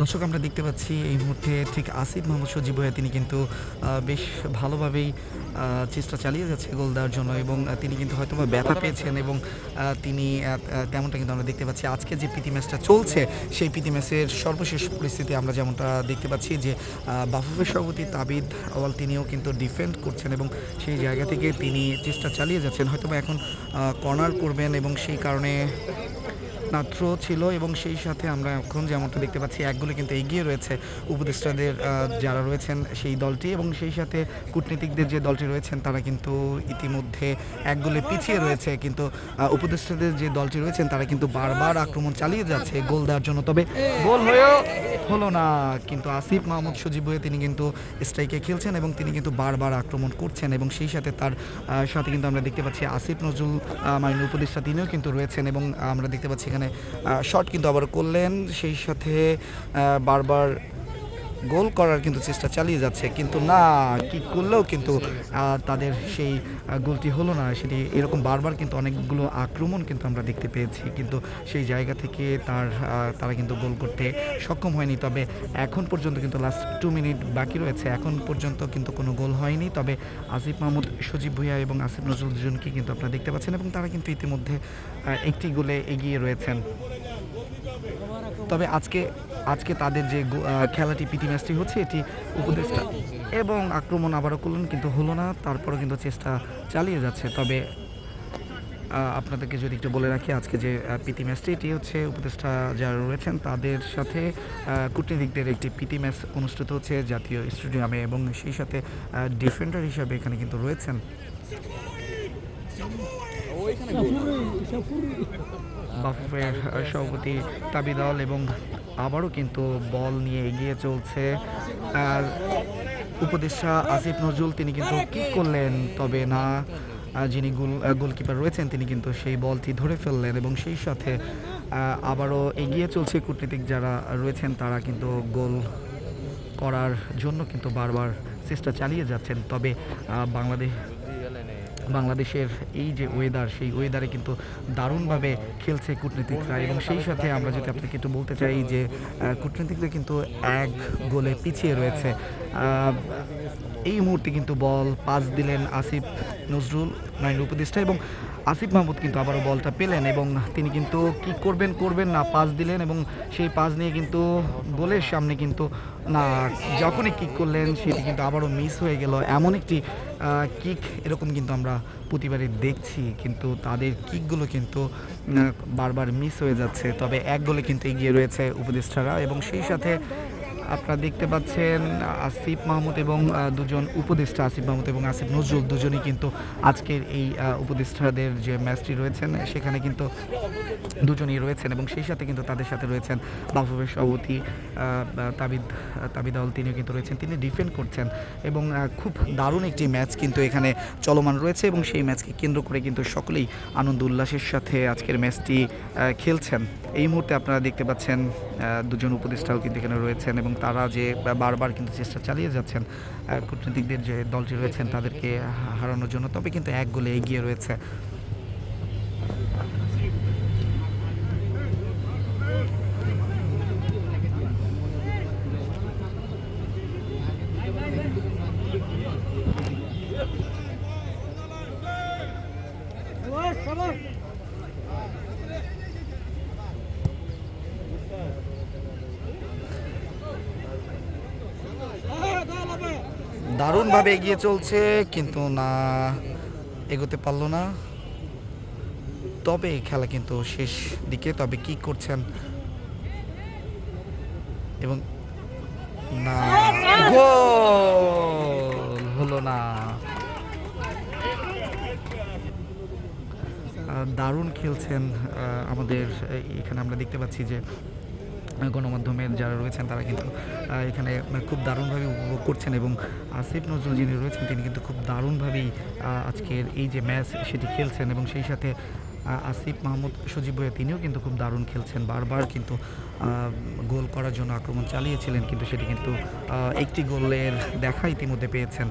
দর্শক আমরা দেখতে পাচ্ছি এই মুহূর্তে ঠিক আসিফ মোহাম্মদ সজীব ভাইয়া তিনি কিন্তু বেশ ভালোভাবেই চেষ্টা চালিয়ে যাচ্ছে গোল দেওয়ার জন্য এবং তিনি কিন্তু হয়তো ব্যথা পেয়েছেন এবং তিনি তেমনটা কিন্তু আমরা দেখতে পাচ্ছি। আজকে যে প্রীতি ম্যাচটা চলছে সেই প্রীতি ম্যাচের সর্বশেষ পরিস্থিতি আমরা যেমনটা দেখতে পাচ্ছি যে বাফুফের সভাপতি তাবিদ আওয়াল তিনিও কিন্তু ডিফেন্ড করছেন এবং সেই জায়গা থেকে তিনি চেষ্টা চালিয়ে যাচ্ছেন। হয়তো এখন কর্নার করবেন এবং সেই কারণে থ্রো ছিল এবং সেই সাথে আমরা এখন যেমনটা দেখতে পাচ্ছি একগুলো কিন্তু এগিয়ে রয়েছে উপদেষ্টাদের যারা রয়েছেন সেই দলটি এবং সেই সাথে কূটনীতিকদের যে দলটি রয়েছেন তারা কিন্তু ইতিমধ্যে একগুলে পিছিয়ে রয়েছে। কিন্তু উপদেষ্টাদের যে দলটি রয়েছেন তারা কিন্তু বারবার আক্রমণ চালিয়ে যাচ্ছে গোল দেওয়ার জন্য। তবে গোল হয়েও হলো না। কিন্তু আসিফ মাহমুদ সজীব হয়ে তিনি কিন্তু স্ট্রাইকে খেলছেন এবং তিনি কিন্তু বারবার আক্রমণ করছেন এবং সেই সাথে তার সাথে কিন্তু আমরা দেখতে পাচ্ছি আসিফ নজরুল আহ, মাইনুল উপদেষ্টা তিনিও কিন্তু রয়েছেন এবং আমরা দেখতে পাচ্ছি এখানে শর্ট কিন্তু আবার করলেন। সেই সাথে বারবার গোল করার কিন্তু চেষ্টা চালিয়ে যাচ্ছে, কিন্তু না কি করলেও কিন্তু তাদের সেই গোলটি হলো না। সেটি এরকম বারবার কিন্তু অনেকগুলো আক্রমণ কিন্তু আমরা দেখতে পেয়েছি, কিন্তু সেই জায়গা থেকে তার তারা কিন্তু গোল করতে সক্ষম হয়নি। তবে এখন পর্যন্ত কিন্তু লাস্ট টু মিনিট বাকি রয়েছে। এখন পর্যন্ত কিন্তু কোনো গোল হয়নি। তবে আসিফ মাহমুদ, সজীব ভুইয়া এবং আসিফ নজরুল দুজনকে কিন্তু আপনারা দেখতে পাচ্ছেন এবং তারা কিন্তু ইতিমধ্যে একটি গোলে এগিয়ে রয়েছেন। তবে আজকে আজকে তাদের যে খেলাটি পিটি ম্যাচটি হচ্ছে, এটি উপদেষ্টা এবং আক্রমণ আবারও করলেন, কিন্তু হলো না, তারপরও কিন্তু চেষ্টা চালিয়ে যাচ্ছে। তবে আপনাদেরকে যদি একটু বলে রাখি, আজকে যে প্রীতি ম্যাচটি, এটি হচ্ছে উপদেষ্টা যারা রয়েছেন, তাদের সাথে কূটনীতিকদের একটি প্রীতি ম্যাচ অনুষ্ঠিত হচ্ছে জাতীয় স্টেডিয়ামে এবং সেই সাথে ডিফেন্ডার হিসাবে এখানে কিন্তু রয়েছেন। সভাপতি তাবিদল এবং আবারও কিন্তু বল নিয়ে এগিয়ে চলছে। আর উপদেষ্টা আসিফ নজরুল, তিনি কিন্তু কি করলেন? তবে না যিনি গোল গোলকিপার রয়েছেন, তিনি কিন্তু সেই বলটি ধরে ফেললেন এবং সেই সাথে আবারও এগিয়ে চলছে কূটনীতিক যারা রয়েছেন, তারা কিন্তু গোল করার জন্য কিন্তু বারবার চেষ্টা চালিয়ে যাচ্ছেন। তবে বাংলাদেশ বাংলাদেশের এই যে ওয়েদার সেই ওয়েদারে কিন্তু দারুণভাবে খেলছে কূটনীতিকরা। এবং সেই সাথে আমরা যদি আপনাকে একটু বলতে চাই যে কূটনীতিকরা কিন্তু এক গোলে পিছিয়ে রয়েছে। এই মুহূর্তে কিন্তু বল পাস দিলেন আসিফ নজরুল নাইন উপদেষ্টা এবং আসিফ মাহমুদ কিন্তু আবারও বলটা পেলেন এবং তিনি কিন্তু কি করবেন করবেন না, পাস দিলেন এবং সেই পাস নিয়ে কিন্তু গোলের সামনে কিন্তু না, যখনই কিক করলেন সেটি কিন্তু আবারও মিস হয়ে গেল। এমন একটি কিক এরকম কিন্তু আমরা প্রতিবারই দেখছি, কিন্তু তাদের কিকগুলো কিন্তু বারবার মিস হয়ে যাচ্ছে। তবে এক গোলে কিন্তু এগিয়ে রয়েছে উপদেষ্টারা এবং সেই সাথে আপনারা দেখতে পাচ্ছেন আসিফ মাহমুদ এবং দুজন উপদেষ্টা আসিফ মাহমুদ এবং আসিফ নজরুল। দুজনই কিন্তু আজকের এই উপদেষ্টাদের যে ম্যাচটি রয়েছেন, সেখানে কিন্তু দুজনই রয়েছেন এবং সেই সাথে কিন্তু তাদের সাথে রয়েছেন বাফুফের সভাপতি তাবিদ তাবিদ তিনিও কিন্তু রয়েছেন। তিনি ডিফেন্ড করছেন এবং খুব দারুণ একটি ম্যাচ কিন্তু এখানে চলমান রয়েছে এবং সেই ম্যাচকে কেন্দ্র করে কিন্তু সকলেই আনন্দ উল্লাসের সাথে আজকের ম্যাচটি খেলছেন। এই মুহূর্তে আপনারা দেখতে পাচ্ছেন দুজন উপদেষ্টাও কিন্তু এখানে রয়েছেন এবং তারা যে বারবার কিন্তু চেষ্টা চালিয়ে যাচ্ছেন কূটনীতিকদের যে দলটি রয়েছেন তাদেরকে হারানোর জন্য, তবে কিন্তু এক গোলে এগিয়ে রয়েছে। দারুণভাবে এগিয়ে চলছে, কিন্তু না, এগোতে পারল না। তবে খেলা কিন্তু শেষ দিকে, তবে কি করছেন? এবং না, গোল হলো না। দারুণ খেলছেন আমাদের এখানে আমরা দেখতে পাচ্ছি যে গণমাধ্যমের যারা রয়েছেন, তারা কিন্তু এখানে খুব দারুণভাবে উপভোগ করছেন এবং আসিফ নজরুল যিনি রয়েছেন, তিনি কিন্তু খুব দারুণভাবেই আজকের এই যে ম্যাচ সেটি খেলছেন এবং সেই সাথে আসিফ মাহমুদ সজীব ভাইয়া তিনিও কিন্তু খুব দারুণ খেলছেন। বারবার কিন্তু গোল করার জন্য আক্রমণ চালিয়েছিলেন, কিন্তু সেটি কিন্তু একটি গোলের দেখা ইতিমধ্যে পেয়েছেন।